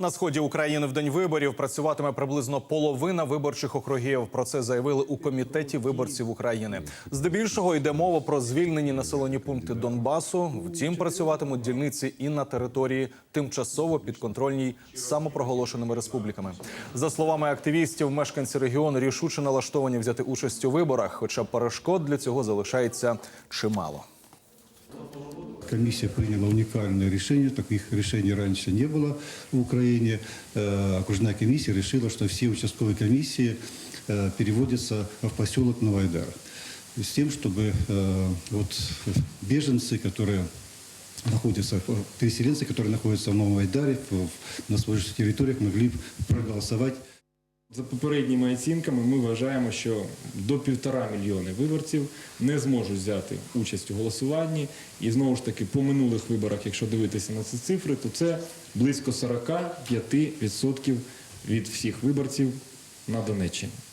На сході України в день виборів працюватиме приблизно половина виборчих округів. Про це заявили у комітеті виборців України. Здебільшого йде мова про звільнені населені пункти Донбасу. Втім, працюватимуть дільниці і на території тимчасово підконтрольній самопроголошеними республіками. За словами активістів, мешканці регіону рішуче налаштовані взяти участь у виборах, хоча перешкод для цього залишається чимало. Комиссия приняла уникальное решение, таких решений раньше не было в Украине. Э, Окружная комиссия решила, что все участковые комиссии э, переводятся в поселок Новайдар. С тем, чтобы э, вот беженцы, которые находятся, переселенцы, которые находятся в Новом Айдаре, на своих территориях, могли проголосовать За попередніми оцінками, ми вважаємо, що до півтора мільйони виборців не зможуть взяти участь у голосуванні. І знову ж таки, по минулих виборах, якщо дивитися на ці цифри, то це близько 45% від всіх виборців на Донеччині.